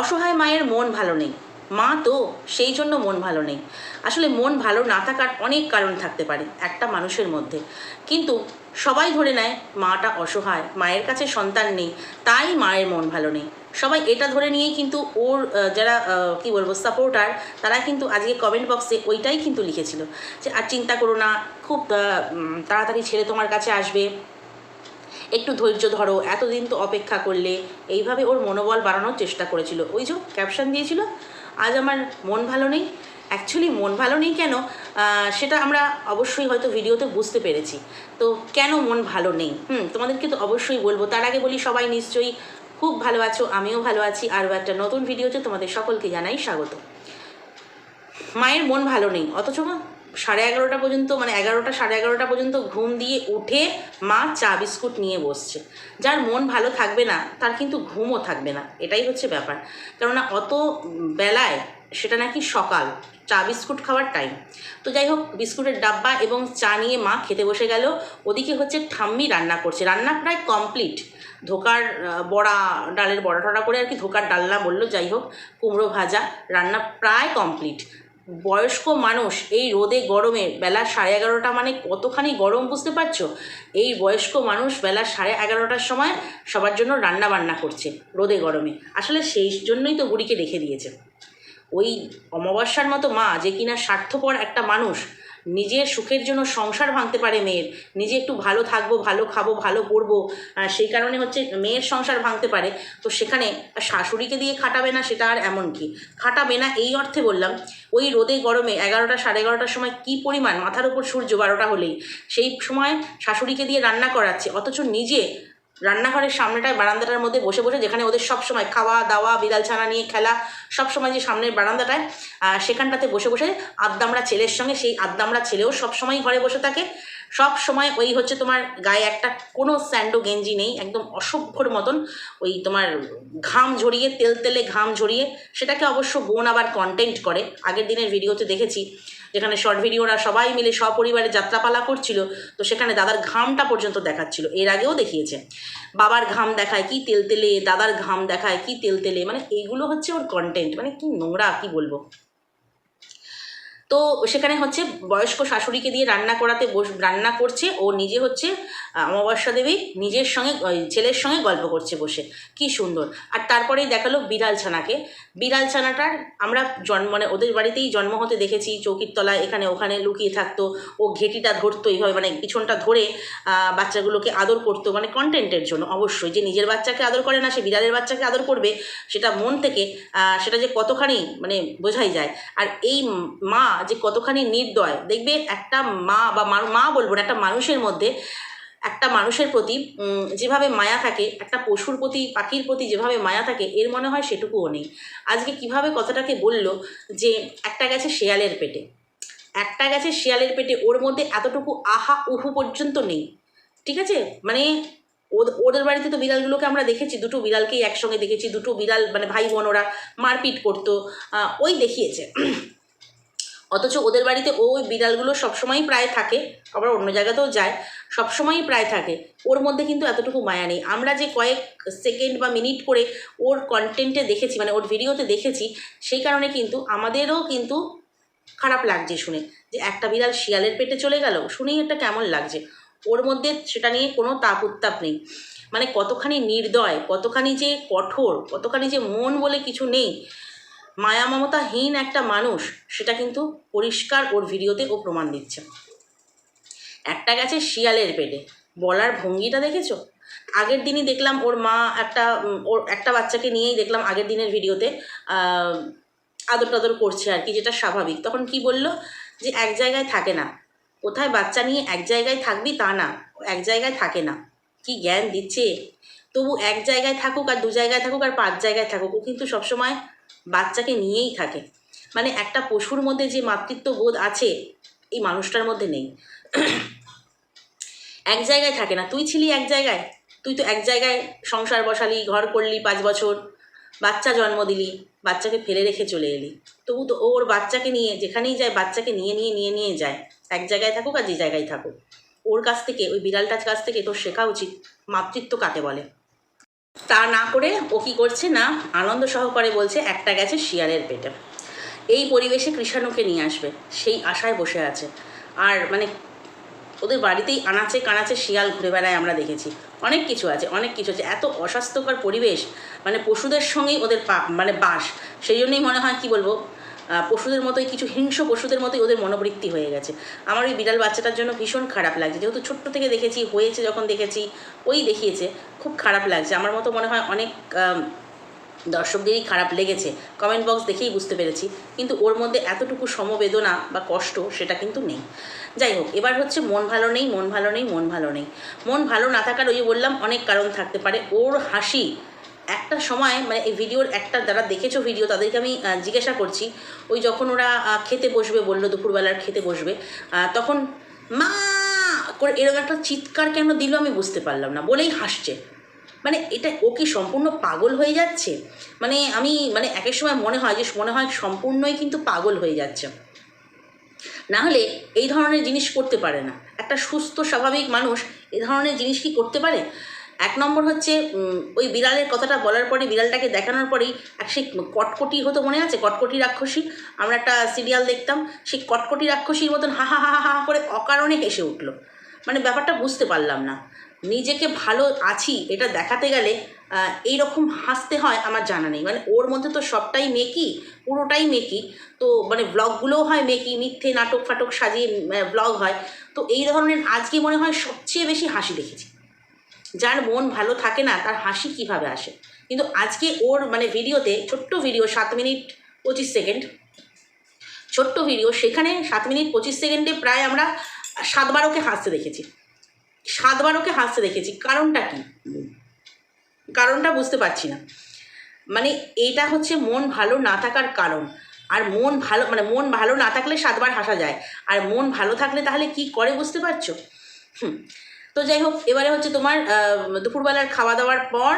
অসহায় মায়ের মন ভালো নেই। মা তো সেই জন্য মন ভালো নেই। আসলে মন ভালো না থাকার অনেক কারণ থাকতে পারে একটা মানুষের মধ্যে। কিন্তু সবাই ধরে নেয় মাটা অসহায়, মায়ের কাছে সন্তান নেই, তাই মায়ের মন ভালো নেই। সবাই এটা ধরে নিয়েই কিন্তু ওর যারা কি বলব সাপোর্টার তারা কিন্তু আজকে কমেন্ট বক্সে ওইটাই কিন্তু লিখেছিল যে, আর চিন্তা করো না, খুব তাড়াতাড়ি ছেলে তোমার কাছে আসবে। একটু ধৈর্য ধরো, এতদিন তো অপেক্ষা করলে। এইভাবে ওর মনোবল বাড়ানোর চেষ্টা করেছিল। ওই যে ক্যাপশন দিয়েছিল, আজ আমার মন ভালো নেই। অ্যাকচুয়ালি মন ভালো নেই কেন? সেটা আমরা অবশ্যই হয়তো ভিডিওতে বুঝতে পেরেছি। তো কেন মন ভালো নেই? হুম, তোমাদেরকে তো অবশ্যই বলব। তার আগে বলি, সবাই নিশ্চয়ই খুব ভালো আছো, আমিও ভালো আছি। আরও একটা নতুন ভিডিওতে তোমাদের সকলকে জানাই স্বাগত। মায়ের মন ভালো নেই, অথচ সাড়ে এগারোটা পর্যন্ত মানে এগারোটা, সাড়ে এগারোটা পর্যন্ত ঘুম দিয়ে উঠে মা চা বিস্কুট নিয়ে বসছে। যার মন ভালো থাকবে না, তার কিন্তু ঘুমও থাকবে না। এটাই হচ্ছে ব্যাপার। কেননা অত বেলায় সেটা নাকি সকাল, চা বিস্কুট খাওয়ার টাইম তো যাই হোক, বিস্কুটের ডাব্বা এবং চা নিয়ে মা খেতে বসে গেল। ওদিকে হচ্ছে ঠাম্মি রান্না করছে। রান্না প্রায় কমপ্লিট ধোকার বড়া, ডালের বড়া টড়া করে আর কি ধোকার ডালনা বলল। যাই হোক, কুমড়ো ভাজা, রান্না প্রায় কমপ্লিট বয়স্ক মানুষ এই রোদে গরমে বেলা সাড়ে এগারোটা মানে কতখানি গরম বুঝতে পারছ? এই বয়স্ক মানুষ বেলা সাড়ে এগারোটার সময় সবার জন্য রান্না বান্না করছে রোদে গরমে। আসলে সেই জন্যই তো বুড়িকে রেখে দিয়েছে। ওই অমাবস্যার মতো মা যে কিনা স্বার্থপর একটা মানুষ নিজের সুখের জন্য সংসার ভাঙতে পারে মেয়ের। নিজে একটু ভালো থাকব, ভালো খাব, ভালো পড়ব সেই কারণে হচ্ছে মেয়ের সংসার ভাঙতে পারে। তো সেখানে শাশুড়িকে দিয়ে খাটাবে না সেটা আর এমন কি? খাটাবে না এই অর্থে বললাম, ওই রোদে গরমে এগারোটা সাড়ে এগারোটার সময় কী পরিমাণ মাথার উপর সূর্য বারোটা হলেই। সেই সময় শাশুড়িকে দিয়ে রান্না করাচ্ছে, অথচ নিজে রান্নাঘরের সামনেটায় বারান্দাটার মধ্যে বসে বসে যেখানে ওদের সব সময় খাওয়া দাওয়া, বিড়াল ছানা নিয়ে খেলা সব সময় যে সামনের বারান্দাটায় সেখানটাতে বসে বসে আদ্দামরা ছেলের সঙ্গে, সেই আদ্দামরা ছেলেও সব সময় ঘরে বসে থাকে। সব সময় ওই হচ্ছে তোমার গায়ে একটা কোনো স্যান্ডো গেঞ্জি নেই, একদম অসভ্যর মতন ওই তোমার ঘাম ঝরিয়ে, তেল তেলে ঘাম ঝরিয়ে সেটাকে অবশ্য বোন আবার কন্টেন্ট করে। আগের দিনের ভিডিওতে দেখেছি। যেখানে শর্ট ভিডিওরা সবাই মিলে সপরিবারে যাত্রাপালা করছিল, তো সেখানে দাদার ঘামটা পর্যন্ত দেখাচ্ছিল, এর আগেও দেখিয়েছে। বাবার ঘাম দেখায়, কি তেল তেলে দাদার ঘাম দেখায়, কি তেল তেলে মানে এইগুলো হচ্ছে ওর কন্টেন্ট মানে কি নোংরা, কি বলব? তো সেখানে হচ্ছে বয়স্ক শাশুড়িকে দিয়ে রান্না করাতে বস, রান্না করছে, ও নিজে হচ্ছে অমাবস্যা দেবী নিজের সঙ্গে ছেলের সঙ্গে গল্প করছে বসে। কি সুন্দর। আর তারপরেই দেখাল বিড়াল ছানাকে। বিড়াল ছানাটার আমরা জন্ম মানে ওদের বাড়িতেই জন্ম হতে দেখেছি, চৌকির তলায়, এখানে ওখানে লুকিয়ে থাকতো। ও ঘেটিটা ধরতো এইভাবে মানে পিছনটা ধরে বাচ্চাগুলোকে আদর করতো মানে কন্টেন্টের জন্য, অবশ্যই। যে নিজের বাচ্চাকে আদর করে না, সে বিড়ালের বাচ্চাকে আদর করবে, সেটা মন থেকে সেটা যে কতখানি মানে বোঝাই যায়। আর এই মা যে কতখানি নির্দয়। দেখবে একটা মা বা মা- বলব না, একটা মানুষের মধ্যে, একটা মানুষের প্রতি যেভাবে মায়া থাকে, একটা পশুর প্রতি, পাখির প্রতি যেভাবে মায়া থাকে, এর মনে হয় সেটুকুও নেই। আজকে কীভাবে কথাটাকে বলল যে একটা গেছে শেয়ালের পেটে। একটা গেছে শিয়ালের পেটে, ওর মধ্যে এতটুকু আহা উহু পর্যন্ত নেই। ঠিক আছে? মানে ওদ- ওদের বাড়িতে তো বিড়ালগুলোকে আমরা দেখেছি, দুটো বিড়ালকেই একসঙ্গে দেখেছি, দুটো বিড়াল মানে ভাই বোন ওরা মারপিট করতো ওই দেখিয়েছে। অথচ ওদের বাড়িতে ওই বিড়ালগুলো সবসময়ই প্রায় থাকে, আবার অন্য জায়গাতেও যায়, সবসময়ই প্রায় থাকে। ওর মধ্যে কিন্তু এতটুকু মায়া নেই। আমরা যে কয়েক সেকেন্ড বা মিনিট করে ওর কন্টেন্টে দেখেছি মানে ওর ভিডিওতে দেখেছি, সেই কারণে কিন্তু আমাদেরও কিন্তু খারাপ লাগছে শুনে। যে একটা বিড়াল শিয়ালের পেটে চলে গেল, শুনেই এটা কেমন লাগছে। ওর মধ্যে সেটা নিয়ে কোনো তাপ উত্তাপ নেই। মানে কতখানি নির্দয়, কতখানি যে কঠোর, কতখানি যে মন বলে কিছু নেই। মায়া মমতাহীন একটা মানুষ, সেটা কিন্তু পরিষ্কার ওর ভিডিওতে ও প্রমাণ দিচ্ছে। একটা গেছে শিয়ালের পেটে। বলার ভঙ্গিটা দেখেছ? আগের দিনই দেখলাম ওর মা একটা ওর একটা বাচ্চাকে নিয়েই দেখলাম আগের দিনের ভিডিওতে আদর টাদর করছে আর কি, যেটা স্বাভাবিক। তখন কি বলল? যে এক জায়গায় থাকে না। কোথায় বাচ্চা নিয়ে এক জায়গায় থাকবি তা না। এক জায়গায় থাকে না। কি জ্ঞান দিচ্ছে? তবু এক জায়গায় থাকুক আর দু জায়গায় থাকুক আর পাঁচ জায়গায় থাকুক। ও কিন্তু সবসময় বাচ্চাকে নিয়েই থাকে। মানে একটা পশুর মধ্যে যে মাতৃত্ব বোধ আছে, এই মানুষটার মধ্যে নেই। এক জায়গায় থাকে না। তুই ছিলি এক জায়গায়। তুই তো এক জায়গায় সংসার বসালি, ঘর করলি পাঁচ বছর, বাচ্চা জন্ম দিলি, বাচ্চাকে ফেলে রেখে চলে এলি। তবু তো ওর বাচ্চাকে নিয়ে, যেখানেই যায় বাচ্চাকে নিয়ে নিয়ে নিয়ে নিয়ে যায়। এক জায়গায় থাকুক আর যে জায়গায় থাকুক। ওর কাছ থেকে, ওই বিড়ালটার কাছ থেকে তোর শেখা উচিত। মাতৃত্ব কাকে বলে? তা না করে ও কি করছে না, আনন্দ সহকারে বলছে, একটা গেছে শিয়ালের পেটে। এই পরিবেশে কৃষাণুকে নিয়ে আসবে। সেই আশায় বসে আছে। আর মানে ওদের বাড়িতেই আনাচে কানাচে শিয়াল ঘুরে বেড়ায় আমরা দেখেছি। অনেক কিছু আছে, অনেক কিছু আছে। এত অস্বাস্থ্যকর পরিবেশ মানে পশুদের সঙ্গেই ওদের পা মানে বাস। সেই জন্যই মনে হয়, কি বলব পশুদের মতোই, কিছু হিংস্র পশুদের মতোই ওদের মনোবৃত্তি হয়ে গেছে। আমার ওই বিড়াল বাচ্চাটার জন্য ভীষণ খারাপ লাগছে। যেহেতু ছোট্ট থেকে দেখেছি, হয়েছে যখন দেখেছি, ওই দেখিয়েছে, খুব খারাপ লাগছে। আমার মতো মনে হয় অনেক দর্শকদেরই খারাপ লেগেছে। কমেন্ট বক্স দেখেই বুঝতে পেরেছি। কিন্তু ওর মধ্যে এতটুকু সমবেদনা বা কষ্ট, সেটা কিন্তু নেই। যাই হোক, এবার হচ্ছে মন ভালো নেই, মন ভালো নেই, মন ভালো নেই। মন ভালো না থাকার ওই বললাম, অনেক কারণ থাকতে পারে। ওর হাসি একটা সময় মানে এই ভিডিওর একটা যারা দেখেছ ভিডিও তাদেরকে আমি জিজ্ঞাসা করছি। ওই যখন ওরা খেতে বসবে বলল, দুপুরবেলার খেতে বসবে তখন মা করে এরকম একটা চিৎকার কেন দিল আমি বুঝতে পারলাম না, বলেই হাসছে। মানে এটা ও কি সম্পূর্ণ পাগল হয়ে যাচ্ছে? মানে আমি মানে একের সময় মনে হয় যে, মনে হয় সম্পূর্ণই কিন্তু পাগল হয়ে যাচ্ছে। না হলে এই ধরনের জিনিস করতে পারে না। একটা সুস্থ, স্বাভাবিক মানুষ এই ধরনের জিনিস কি করতে পারে? এক নম্বর হচ্ছে ওই বিড়ালের কথাটা বলার পরে, বিড়ালটাকে দেখানোর পরেই এক সেই কটকটি হতো মনে আছে? কটকটি রাক্ষসী। আমরা একটা সিরিয়াল দেখতাম, সেই কটকটি রাক্ষসীর মতন হা হা হা হা করে অকারণে হেসে উঠল। মানে ব্যাপারটা বুঝতে পারলাম না। নিজেকে ভালো আছি, এটা দেখাতে গেলে এই রকম হাসতে হয় আমার জানা নেই। মানে ওর মধ্যে তো সবটাই মেকি, পুরোটাই মেকি। তো মানে ব্লগগুলোও হয় মেকি, মিথ্যে নাটক ফাটক সাজিয়ে ব্লগ হয়। তো এই ধরনের আজকে মনে হয় সবচেয়ে বেশি হাসি দেখেছি। যার মন ভালো থাকে না, তার হাসি কীভাবে আসে? কিন্তু আজকে ওর মানে ভিডিওতে ছোট্ট ভিডিও সাত মিনিট পঁচিশ সেকেন্ড। ছোট্ট ভিডিও, সেখানে সাত মিনিট পঁচিশ সেকেন্ডে প্রায় আমরা সাতবার ওকে হাসতে দেখেছি। সাতবার ওকে হাসতে দেখেছি। কারণটা কি? কারণটা বুঝতে পারছি না। মানে এটা হচ্ছে মন ভালো না থাকার কারণ। আর মন ভালো মানে মন ভালো না থাকলে সাতবার হাসা যায়। আর মন ভালো থাকলে তাহলে কি করে বুঝতে পারছ? হুম। তো যাই হোক, এবারে হচ্ছে তোমার দুপুরবেলার খাওয়া দাওয়ার পর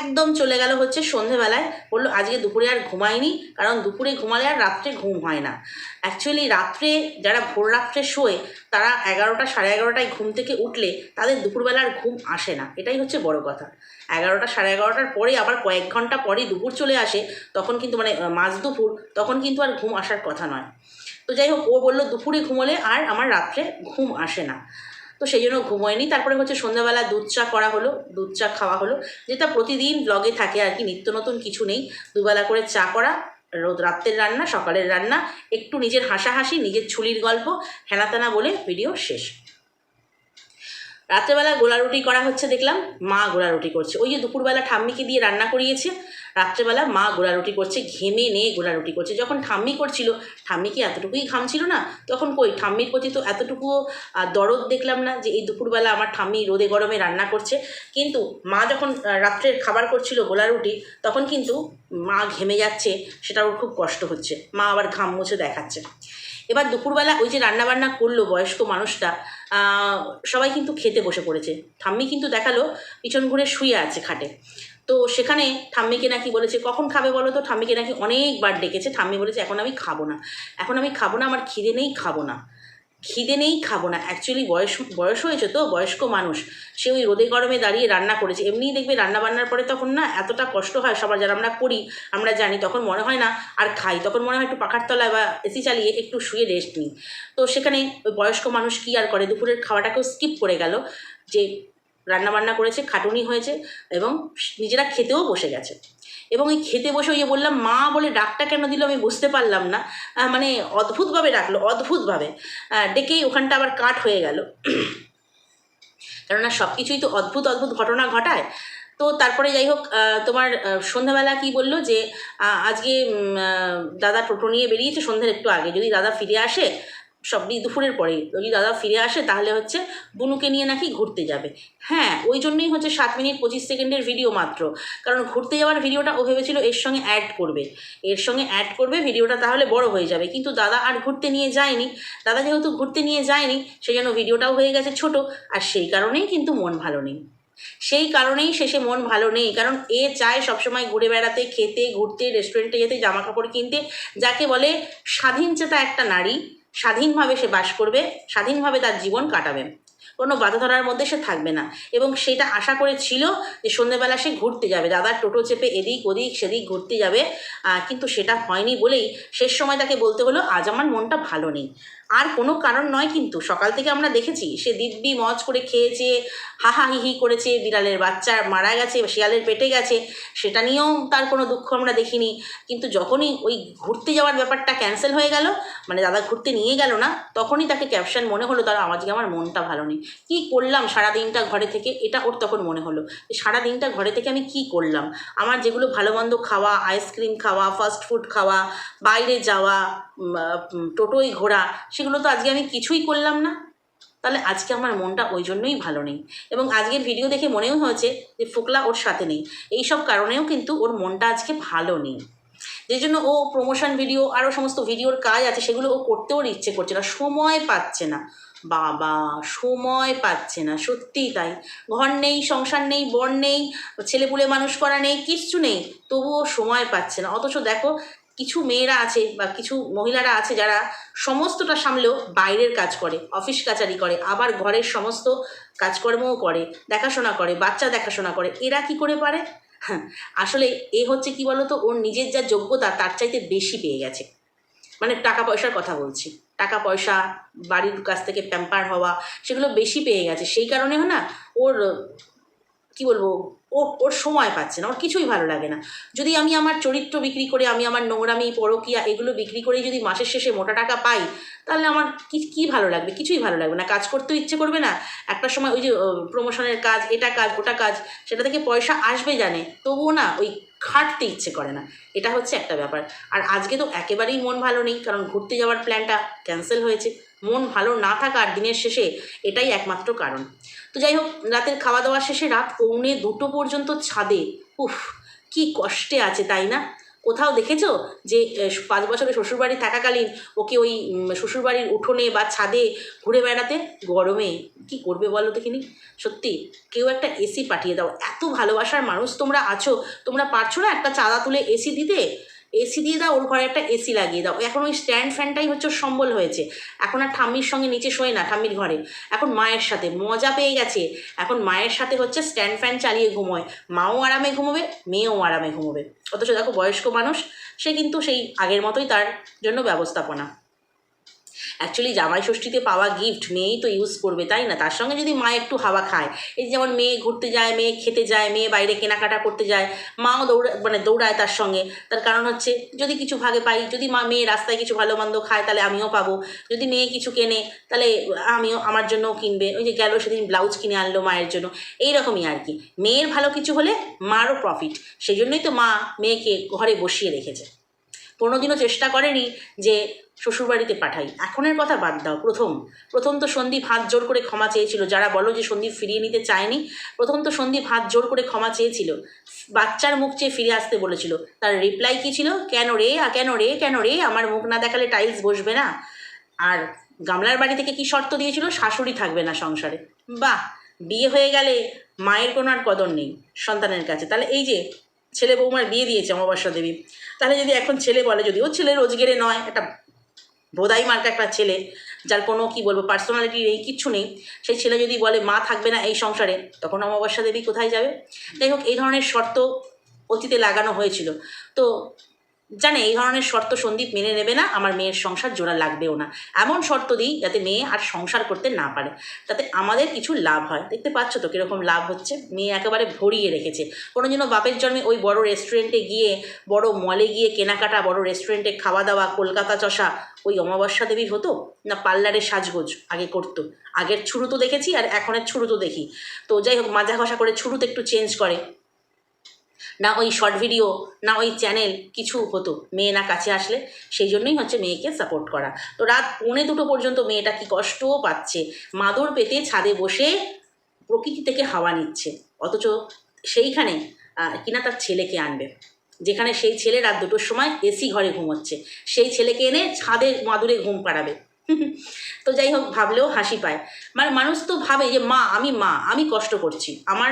একদম চলে গেল হচ্ছে সন্ধেবেলায়। বলল, আজকে দুপুরে আর ঘুমাইনি, কারণ দুপুরে ঘুমালে আর রাত্রে ঘুম হয় না। অ্যাকচুয়ালি রাত্রে যারা ভোর রাত্রে শোয়, তারা এগারোটা সাড়ে এগারোটায় ঘুম থেকে উঠলে তাদের দুপুরবেলার ঘুম আসে না। এটাই হচ্ছে বড় কথা। এগারোটা সাড়ে এগারোটার পরে আবার কয়েক ঘণ্টা পরেই দুপুর চলে আসে, তখন কিন্তু মানে মাঝ দুপুর, তখন কিন্তু আর ঘুম আসার কথা নয়। তো যাই হোক, ও বলল, দুপুরে ঘুমোলে আর আমার রাত্রে ঘুম আসে না। তো সেই জন্য ঘুমোয়নি। তারপরে হচ্ছে সন্ধ্যাবেলা দুধ চা করা হলো, দুধ চা খাওয়া হলো, যেটা প্রতিদিন ব্লগে থাকে আর কি, নিত্য নতুন কিছু নেই। দুবেলা করে চা করা রোদ রাত্রের রান্না, সকালের রান্না, একটু নিজের হাসাহাসি, নিজের ছুলির গল্প হেনাতানা বলে ভিডিও শেষ। রাত্রেবেলা গোলা রুটি করা হচ্ছে, দেখলাম মা গোলা রুটি করছে। ওই যে দুপুরবেলা ঠাম্মিকে দিয়ে রান্না করিয়েছে, রাত্রেবেলা মা গোলা রুটি করছে, ঘেমে নিয়ে গোলা রুটি করছে। যখন ঠাম্মি করছিল, ঠাম্মি কি এতটুকুই ঘামছিল না? তখন কই? ঠাম্মির প্রতি তো এতটুকুও দরদ দেখলাম না যে, এই দুপুরবেলা আমার ঠাম্মি রোদে গরমে রান্না করছে। কিন্তু মা যখন রাত্রের খাবার করছিল গোলা রুটি তখন কিন্তু মা ঘেমে যাচ্ছে, সেটা ওর খুব কষ্ট হচ্ছে। মা আবার ঘাম মুছে দেখাচ্ছে। এবার দুপুরবেলা ওই যে রান্নাবান্না করল বয়স্ক মানুষটা সবাই কিন্তু খেতে বসে পড়েছে। থাম্মি কিন্তু দেখাল পিছন ঘুরে শুয়ে আছে খাটে। তো সেখানে ঠাম্মিকে নাকি বলেছে, কখন খাবে বলো তো? ঠাম্মিকে নাকি অনেকবার ডেকেছে। ঠাম্মি বলেছে, এখন আমি খাব না। এখন আমি খাব না, আমার খিদে নেই, খাব না। খিদে নেই খাব না। অ্যাকচুয়ালি বয়স বয়স হয়েছে তো, বয়স্ক মানুষ। সে ওই রোদে গরমে দাঁড়িয়ে রান্না করেছে। এমনিই দেখবে রান্না বান্নার পরে তখন না এতটা কষ্ট হয় সবার যারা আমরা করি, আমরা জানি তখন মনে হয় না আর খাই। তখন মনে হয় একটু পাখার তলায় বা এসি চালিয়ে একটু শুয়ে রেস্ট নিই। তো সেখানে ওই বয়স্ক মানুষ কী আর করে? দুপুরের খাওয়াটাকেও স্কিপ করে গেল। যে রান্না বান্না করেছে, খাটুনি হয়েছে এবং নিজেরা খেতেও বসে গেছে। এবং এই খেতে বসে ওই যে বললাম মা বলে ডাকটা কেন দিল আমি বুঝতে পারলাম না। মানে অদ্ভুতভাবে ডাকলো, অদ্ভুতভাবে। ডেকেই ওখানটা আবার কাট হয়ে গেল। কেননা সব কিছুই তো অদ্ভুত অদ্ভুত ঘটনা ঘটায়। তো তারপরে যাই হোক তোমার সন্ধ্যাবেলা কি বলল যে আজকে দাদা টোটো নিয়ে বেরিয়েছে, সন্ধ্যের একটু আগে। যদি দাদা ফিরে আসে সব দুপুরের পরেই। যদি দাদা ফিরে আসে, তাহলে হচ্ছে বুনুকে নিয়ে নাকি ঘুরতে যাবে। হ্যাঁ ওই জন্যই হচ্ছে সাত মিনিট পঁচিশ সেকেন্ডের ভিডিও মাত্র। কারণ ঘুরতে যাওয়ার ভিডিওটা ও ভেবেছিল এর সঙ্গে অ্যাড করবে। এর সঙ্গে অ্যাড করবে, ভিডিওটা তাহলে বড় হয়ে যাবে। কিন্তু দাদা আর ঘুরতে নিয়ে যায়নি। দাদা যেহেতু ঘুরতে নিয়ে যায়নি সেই জন্য ভিডিওটাও হয়ে গেছে ছোট। আর সেই কারণেই কিন্তু মন ভালো নেই। সেই কারণেই শেষে মন ভালো নেই। কারণ এ চায় সবসময় ঘুরে বেড়াতে, খেতে, ঘুরতে রেস্টুরেন্টে যেতে জামা কাপড় কিনতে। যাকে বলে স্বাধীন চেতা একটা নারী। স্বাধীনভাবে সে বাস করবে, স্বাধীনভাবে তার জীবন কাটাবে। কোনো বাধা ধরার মধ্যে সে থাকবে না। এবং সেটা আশা করেছিল যে সন্ধ্যেবেলা সে ঘুরতে যাবে। দাদার টোটো চেপে এদিক ওদিক সেদিক ঘুরতে যাবে। কিন্তু সেটা হয়নি বলেই শেষ সময় তাকে বলতে হলো, আজ আমার মনটা ভালো নেই। আর কোনো কারণ নয় কিন্তু। সকাল থেকে আমরা দেখেছি, সে দিব্যি মজ করে খেয়েছে হাহা হিহি করেছে, বিড়ালের বাচ্চা মারা গেছে শিয়ালের পেটে গেছে, সেটা নিয়েও তার কোনো দুঃখ আমরা দেখিনি। কিন্তু যখনই ওই ঘুরতে যাওয়ার ব্যাপারটা ক্যান্সেল হয়ে গেল মানে দাদা ঘুরতে নিয়ে গেল না, তখনই তাকে ক্যাপশন মনে হলো তার আজকে আমার মনটা ভালো নেই। কী করলাম সারা দিনটা ঘরে থেকে? এটা ওর তখন মনে হলো। সারা দিনটা ঘরে থেকে আমি কি করলাম? আমার যেগুলো ভালো মন্দ খাওয়া আইসক্রিম খাওয়া ফাস্ট ফুড খাওয়া, বাইরে যাওয়া টোটোয় ঘোরা, সেগুলো তো আজকে আমি কিছুই করলাম না। তাহলে আজকে আমার মনটা ওই জন্যই ভালো নেই। এবং আজকের ভিডিও দেখে মনেও হয়েছে যে ফোকলা ওর সাথে নেই। এই সব কারণেও কিন্তু ওর মনটা আজকে ভালো নেই। যে জন্য ও প্রমোশন ভিডিও আরও সমস্ত ভিডিওর কাজ আছে, সেগুলো ও করতেও ইচ্ছে করছে না, সময় পাচ্ছে না। বাবা, সময় পাচ্ছে না সত্যিই তাই। ঘর নেই, সংসার নেই, বর নেই, ছেলেপুলে মানুষ করা নেই, কিচ্ছু নেই, তবুও সময় পাচ্ছে না। অথচ দেখো কিছু মেয়েরা আছে বা কিছু মহিলারা আছে যারা সমস্তটা সামলেও বাইরের কাজ করে অফিস কাচারি করে, আবার ঘরের সমস্ত কাজকর্মও করে, দেখাশোনা করে, বাচ্চা দেখাশোনা করে। এরা কি করে পারে? হ্যাঁ আসলে এ হচ্ছে কি বলতো? ওর নিজের যা যোগ্যতা তার চাইতে বেশি পেয়ে গেছে। মানে টাকা পয়সার কথা বলছি। টাকা পয়সা, বাড়ির কাছ থেকে প্যাম্পার হওয়া, সেগুলো বেশি পেয়ে গেছে। সেই কারণে না? ওর কি বলব, ও, ওর সময় পাচ্ছে না, ওর কিছুই ভালো লাগে না। যদি আমি আমার চরিত্র বিক্রি করে, আমি আমার নোংরামি, পরকিয়া এগুলো বিক্রি করে যদি মাসের শেষে মোটা টাকা পাই, তাহলে আমার কি, কী ভালো লাগবে? কিছুই ভালো লাগবে না। কাজ করতেও ইচ্ছে করবে না। একটা সময় ওই যে প্রমোশনের কাজ, এটা কাজ, ওটা কাজ, সেটা থেকে পয়সা আসবে জানে, তবুও না, ওই খাটতে ইচ্ছে করে না। এটা হচ্ছে একটা ব্যাপার। আর আজকে তো একেবারেই মন ভালো নেই, কারণ ঘুরতে যাওয়ার প্ল্যানটা ক্যান্সেল হয়েছে। মন ভালো না থাকার দিনের শেষে এটাই একমাত্র কারণ। যাই হোক, রাতের খাওয়া দাওয়া শেষে রাত পৌনে দুটো পর্যন্ত ছাদে। উফ, কি কষ্টে আছে, তাই না? কোথাও দেখেছ যে পাঁচ বছরের শ্বশুরবাড়ি থাকাকালীন ওকে ওই শ্বশুরবাড়ির উঠোনে বা ছাদে ঘুরে বেড়াতে গরমে? কি করবে বলো দেখিনি? সত্যি, কেউ একটা এসি পাঠিয়ে দাও। এত ভালোবাসার মানুষ তোমরা আছো, তোমরা পারছ না একটা চাঁদা তুলে এসি দিতে? এসি দিয়ে দাও, ওর ঘরে একটা এসি লাগিয়ে দাও। এখন ওই স্ট্যান্ড ফ্যানটাই হচ্ছে ওর সম্বল হয়েছে। এখন আর ঠাম্মির সঙ্গে নিচে শোয় না, ঠাম্মির ঘরে। এখন মায়ের সাথে, মজা পেয়ে গেছে। এখন মায়ের সাথে হচ্ছে স্ট্যান্ড ফ্যান চালিয়ে ঘুমোয়। মাও আরামে ঘুমোবে, মেয়েও আরামে ঘুমোবে। অথচ দেখো বয়স্ক মানুষ, সে কিন্তু সেই আগের মতোই তার জন্য ব্যবস্থাপনা। অ্যাকচুয়ালি জামাই ষষ্ঠীতে পাওয়া গিফট মেয়েই তো ইউজ করবে, তাই না? তার সঙ্গে যদি মা একটু হাওয়া খায়, এই যেমন মেয়ে ঘুরতে যায়, মেয়ে খেতে যায়, মেয়ে বাইরে কেনাকাটা করতে যায়, মাও দৌড়া মানে দৌড়ায় তার সঙ্গে। তার কারণ হচ্ছে, যদি কিছু ভাগে পাই, যদি মা মেয়ে রাস্তায় কিছু ভালো মন্দ খায়, তাহলে আমিও পাবো। যদি মেয়ে কিছু কেনে, তাহলে আমিও আমার জন্যও কিনবে। ওই যে গেল সেদিন ব্লাউজ কিনে আনলো মায়ের জন্য। এই রকমই আর কি। মেয়ের ভালো কিছু হলে মারও প্রফিট সেই জন্যই তো মা মেয়েকে ঘরে বসিয়ে রেখেছে। কোনোদিনও চেষ্টা করেনি যে শ্বশুরবাড়িতে পাঠাই। এখনের কথা বাদ দাও, প্রথম। প্রথম তো সন্দীপ হাত জোর করে ক্ষমা চেয়েছিল। যারা বলো যে সন্দীপ ফিরিয়ে নিতে চায়নি, প্রথম তো সন্দীপ হাত জোর করে ক্ষমা চেয়েছিল। বাচ্চার মুখ চেয়ে ফিরে আসতে বলেছিল। তার রিপ্লাই কী ছিল? কেন রে কেন রে কেন রে? আমার মুখ না দেখালে টাইলস বসবে না? আর গামলার বাড়ি থেকে কি শর্ত দিয়েছিল? শাশুড়ি থাকবে না সংসারে। বাহ, বিয়ে হয়ে গেলে মায়ের কোনো আর কদর নেই সন্তানের কাছে। তাহলে এই যে ছেলে বৌমার বিয়ে দিয়েছে অমাবস্যা দেবী, তাহলে যদি এখন ছেলে বলে, যদি ও ছেলে রোজগেরে নয়, একটা বোধাই মার্কা একটা ছেলে, যার কোনো, কি বলব পার্সোনালিটি নেই, কিচ্ছু নেই। সেই ছেলে যদি বলে, মা থাকবে না এই সংসারে, তখন অমাবস্যা দেবী কোথায় যাবে? যাই হোক, এই ধরনের শর্ত অতীতে লাগানো হয়েছিল। তো জানে, এই ধরনের শর্ত সন্দীপ মেনে নেবে না, আমার মেয়ের সংসার জোড়া লাগবেও না। এমন শর্ত দিই যাতে মেয়ে আর সংসার করতে না পারে। তাতে আমাদের কিছু লাভ হয়। দেখতে পাচ্ছ তো কীরকম লাভ হচ্ছে। মেয়ে একেবারে ভরিয়ে রেখেছে। কোনো জন্য বাপের জন্মে ওই বড় রেস্টুরেন্টে গিয়ে, বড় মলে গিয়ে কেনাকাটা, বড় রেস্টুরেন্টে খাওয়া দাওয়া কলকাতা চষা, ওই অমাবস্যা দেবীর হতো? না পার্লারে সাজগোজ আগে করতো? আগের ছুরু তো দেখেছি আর এখনের ছুরু তো দেখি। তো যাই হোক, মাজা ঘষা করে ছুরুতে একটু চেঞ্জ করে। না ওই শর্ট ভিডিও না ওই চ্যানেল কিছু হতো, মেয়ে না কাছে আসলে। সেই জন্যই হচ্ছে মেয়েকে সাপোর্ট করা। তো রাত পৌনে দুটো পর্যন্ত মেয়েটা কি কষ্টও পাচ্ছে। মাদুর পেতে ছাদে বসে প্রকৃতি থেকে হাওয়া নিচ্ছে। অথচ সেইখানে কিনা তার ছেলেকে আনবে। যেখানে সেই ছেলে রাত দুটোর সময় এসি ঘরে ঘুমোচ্ছে। সেই ছেলেকে এনে ছাদে মাদুরে ঘুম পাড়াবে। তো যাই হোক, ভাবলেও হাসি পায়। মানে মানুষ তো ভাবে যে, মা, আমি মা, আমি কষ্ট করছি। আমার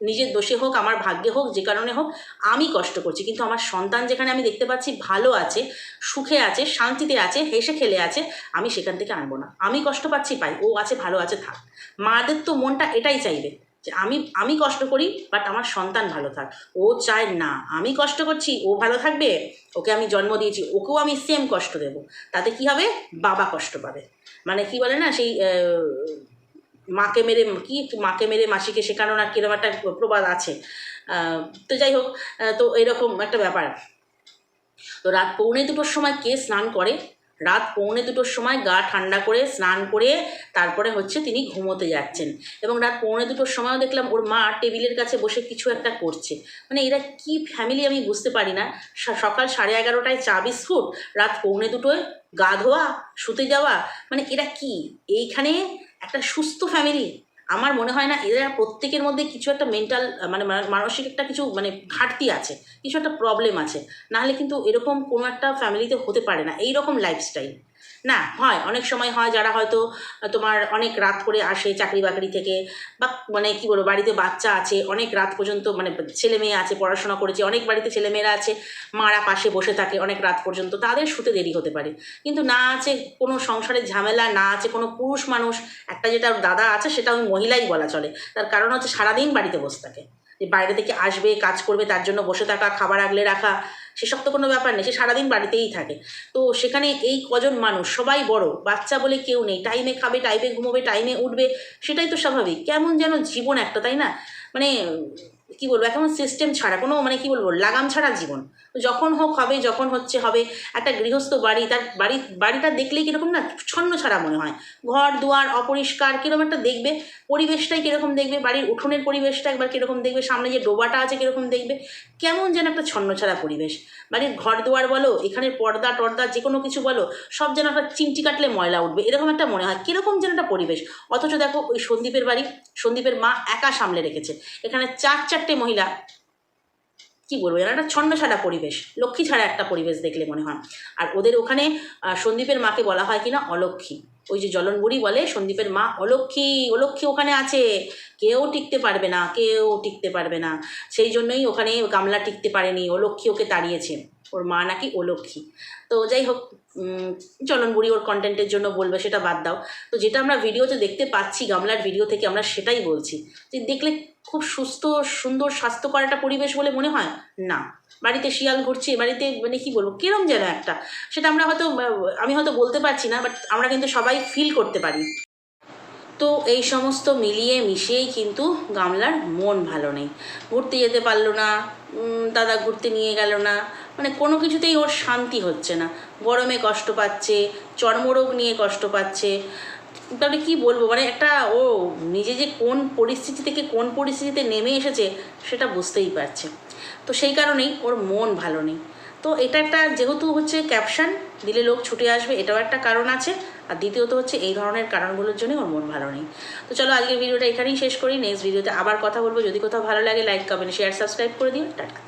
নিজের দোষে হোক, আমার ভাগ্যে হোক, যে কারণে হোক, আমি কষ্ট করছি। কিন্তু আমার সন্তান যেখানে আমি দেখতে পাচ্ছি ভালো আছে, সুখে আছে, শান্তিতে আছে, হেসে খেলে আছে, আমি সেখান থেকে আনব না। আমি কষ্ট পাচ্ছি, পাই, ও আছে, ভালো আছে, থাক। মাদের তো মনটা এটাই চাইবে, যে আমি আমি কষ্ট করি বাট আমার সন্তান ভালো থাক। ও চায় না, আমি কষ্ট করছি, ও ভালো থাকবে, ওকে আমি জন্ম দিয়েছি, ওকেও আমি সেম কষ্ট দেবো। তাতে কি হবে? বাবা কষ্ট পাবে। মানে কি বলে না, সেই মাকে মেরে, কি মাকে মেরে মাসিকে শেখানো না কীরকম একটা প্রবাদ আছে? তো যাই হোক তো এরকম একটা ব্যাপার। তো রাত পৌনে দুটোর সময় কে স্নান করে? রাত পৌনে দুটোর সময় গা ঠান্ডা করে স্নান করে তারপরে হচ্ছে তিনি ঘুমোতে যাচ্ছেন। এবং রাত পৌনে দুটোর সময়ও দেখলাম ওর মা টেবিলের কাছে বসে কিছু একটা করছে। মানে এরা কি ফ্যামিলি আমি বুঝতে পারি না। সকাল সাড়ে এগারোটায় চা বিস্কুট, রাত পৌনে দুটোয় গা ধোয়া, শুতে যাওয়া মানে এরা কি? এইখানে একটা সুস্থ ফ্যামিলি আমার মনে হয় না এদের প্রত্যেকের মধ্যে কিছু একটা মেন্টাল মানে মানসিক একটা কিছু মানে ঘাটতি আছে, কিছু একটা প্রবলেম আছে, নাহলে কিন্তু এরকম কোনো একটা ফ্যামিলিতে হতে পারে না এই রকম লাইফস্টাইল না, হয়। অনেক সময় হয় যারা হয়তো তোমার অনেক রাত করে আসে চাকরি বাকরি থেকে বা মানে কি বলব, বাড়িতে বাচ্চা আছে, অনেক রাত পর্যন্ত মানে ছেলে মেয়ে আছে, পড়াশোনা করেছে, অনেক বাড়িতে ছেলে মেয়েরা আছে, মারা পাশে বসে থাকে অনেক রাত পর্যন্ত, তাদের শুতে দেরি হতে পারে। কিন্তু না আছে কোনো সংসারের ঝামেলা, না আছে কোনো পুরুষ মানুষ, একটা যেটা দাদা আছে সেটা ওই মহিলাই বলা চলে। তার কারণ হচ্ছে সারাদিন বাড়িতে বসে থাকে। যে বাইরে থেকে আসবে, কাজ করবে, তার জন্য বসে থাকা, খাবার আগলে রাখা, সেসব তো কোনো ব্যাপার নেই, সে সারাদিন বাড়িতেই থাকে। তো সেখানে এই কজন মানুষ, সবাই বড়, বাচ্চা বলে কেউ নেই টাইমে খাবে টাইমে ঘুমোবে টাইমে উঠবে, সেটাই তো স্বাভাবিক। কেমন যেন জীবন একটা, তাই না? মানে কি বলব এখন সিস্টেম ছাড়া, কোনো মানে কি বলব, লাগাম ছাড়া জীবন। যখন হোক হবে, যখন হচ্ছে হবে, একটা গৃহস্থ বাড়ি, তার বাড়ি, বাড়িটা দেখলেই কীরকম না, ছন্ন ছাড়া মনে হয়। ঘর, দুয়ার, অপরিষ্কার, কীরকম একটা দেখবে, পরিবেশটাই কীরকম দেখবে, বাড়ির উঠোনের পরিবেশটা একবার কীরকম দেখবে, সামনে যে ডোবাটা আছে কীরকম দেখবে, কেমন যেন একটা ছন্ন ছাড়া পরিবেশ। বাড়ির ঘর, দুয়ার বলো এখানে পর্দা টর্দা যে কোনো কিছু বলো, সব যেন একটা চিমটি কাটলে ময়লা উঠবে, এরকম একটা মনে হয়, কীরকম যেন একটা পরিবেশ। অথচ দেখো ওই সন্দীপের বাড়ি সন্দীপের মা একা সামলে রেখেছে। এখানে চার চারটে মহিলা কি বলব যেন? একটা ছন্ন ছাড়া পরিবেশ। লক্ষ্মী ছাড়া একটা পরিবেশ দেখলে মনে হয়। আর ওদের ওখানে সন্দীপের মাকে বলা হয় কিনা অলক্ষ্মী। ওই যে জলনবুড়ি বলে সন্দীপের মা অলক্ষ্মী অলক্ষ্মী ওখানে আছে। কেউ টিকতে পারবে না কেউ টিকতে পারবে না। সেই জন্যই ওখানে গামলা টিকতে পারেনি অলক্ষ্মী ওকে তাড়িয়েছে। ওর মা নাকি অলক্ষ্মী। তো যাই হোক উম, জলনবুড়ি ওর কন্টেন্টের জন্য বলবে সেটা বাদ দাও। তো যেটা আমরা ভিডিওতে দেখতে পাচ্ছি গামলার ভিডিও থেকে আমরা সেটাই বলছি। যে দেখলে খুব সুস্থ, সুন্দর, স্বাস্থ্যকর একটা পরিবেশ বলে মনে হয়? না। বাড়িতে শিয়াল ঘুরছে, বাড়িতে মানে কি বলব, কিরম যেন একটা। সেটা আমরা হয়তো আমি হয়তো বলতে পারছি না, বাট আমরা কিন্তু সবাই ফিল করতে পারি। তো এই সমস্ত মিলিয়ে মিশিয়েই কিন্তু গামলার মন ভালো নেই। ঘুরতে যেতে পারল না দাদা ঘুরতে নিয়ে গেল না মানে কোনো কিছুতেই ওর শান্তি হচ্ছে না। গরমে কষ্ট পাচ্ছে, চর্মরোগ নিয়ে কষ্ট পাচ্ছে। তাহলে কি বলব? মানে একটা ও নিজে যে কোন পরিস্থিতি থেকে কোন পরিস্থিতিতে নেমে এসেছে সেটা বুঝতেই পারছে। তো সেই কারণেই ওর মন ভালো নেই। তো এটা একটা যেহেতু হচ্ছে ক্যাপশন দিলে লোক ছুটে আসবে, এটাও একটা কারণ আছে। আর দ্বিতীয়ত হচ্ছে এই ধরনের কারণগুলোর জন্যই ওর মন ভালো নেই। তো চলো আজকের ভিডিওটা এখানেই শেষ করি। নেক্সট ভিডিওতে আবার কথা বলব। যদি কোথাও ভালো লাগে লাইক কমেন্ট শেয়ার সাবস্ক্রাইব করে দিও। টাটা।